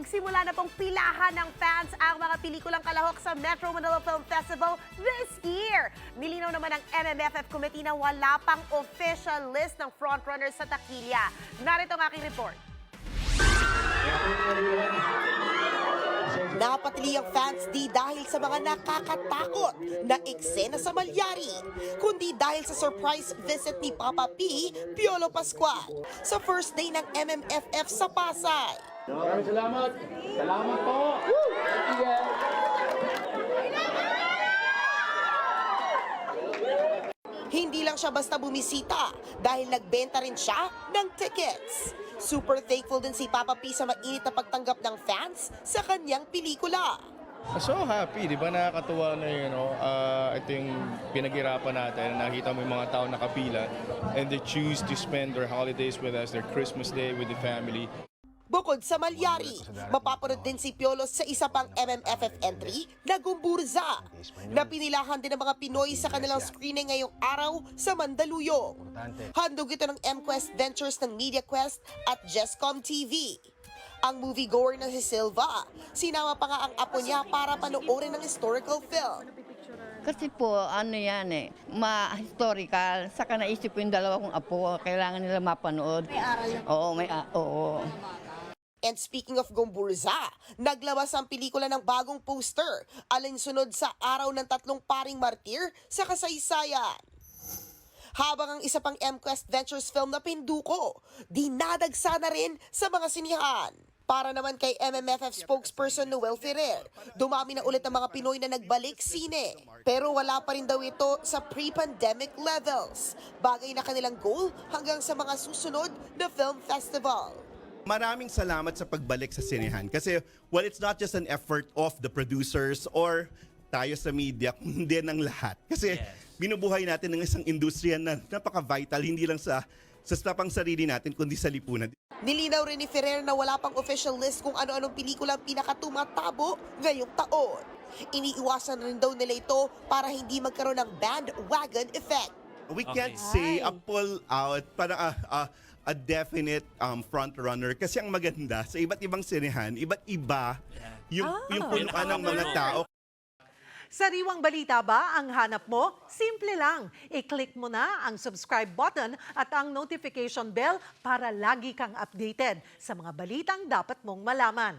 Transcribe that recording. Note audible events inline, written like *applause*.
nagsimula na pong pilahan ng fans ang mga pelikulang kalahok sa Metro Manila Film Festival this year. Nilinaw naman ng MMFF Committee na wala pang official list ng frontrunners sa takilya. Narito ang aking report. Napatili ang fans di dahil sa mga nakakatakot na eksena sa Malyari, kundi dahil sa surprise visit ni Papa P, Piolo Pascual, sa first day ng MMFF sa Pasay. Maraming salamat. Salamat po. Yeah. Hindi lang siya basta bumisita dahil nagbenta rin siya ng tickets. Super thankful din si Papa P sa mainit na pagtanggap ng fans sa kanyang pelikula. So happy, di ba? Nakakatuwa na yun, know, uh, ito yung pinaghirapan natin. Nakita mo yung mga tao nakapila and they choose to spend their holidays with us, their Christmas day with the family. Bukod sa Malyari, mapapanood din si Piolo sa isa pang MMFF entry na Gumburza, na pinilahan din ng mga Pinoy sa kanilang screening ngayong araw sa Mandaluyong. Handog ito ng MQuest Ventures ng MediaQuest at Jescom TV. Ang moviegoer na si Silva, sinama pa nga ang apo niya para panoorin ng historical film. Kasi po, ano yan eh, ma-historical. Saka naisip ko yung dalawa kong apo, kailangan nila mapanood. May aral Oo, may, a- oo. And speaking of Gomburza, naglabas ang pelikula ng bagong poster alinsunod sa araw ng tatlong paring martir sa kasaysayan. Habang ang isa pang MQuest Ventures film na Pinduko, dinadagsa na rin sa mga sinihan. Para naman kay MMFF spokesperson Noel Ferrer, dumami na ulit ang mga Pinoy na nagbalik sine. Pero wala pa rin daw ito sa pre-pandemic levels. Bagay na kanilang goal hanggang sa mga susunod na film festival. Maraming salamat sa pagbalik sa sinehan kasi well it's not just an effort of the producers or tayo sa media *laughs* kundi ng lahat kasi binubuhay natin ng isang industriya na napaka-vital hindi lang sa sa tapang sarili natin kundi sa lipunan. Nilinaw rin ni Ferrer na wala pang official list kung ano-anong pelikula ang pinakatumatabo ngayong taon. Iniiwasan rin daw nila ito para hindi magkaroon ng bandwagon effect. We can't say a pull out para a, a, a definite um, front runner kasi ang maganda sa iba't ibang sinehan, iba't iba yung yung punuan ng mga tao Sariwang balita ba ang hanap mo? Simple lang. I-click mo na ang subscribe button at ang notification bell para lagi kang updated sa mga balitang dapat mong malaman.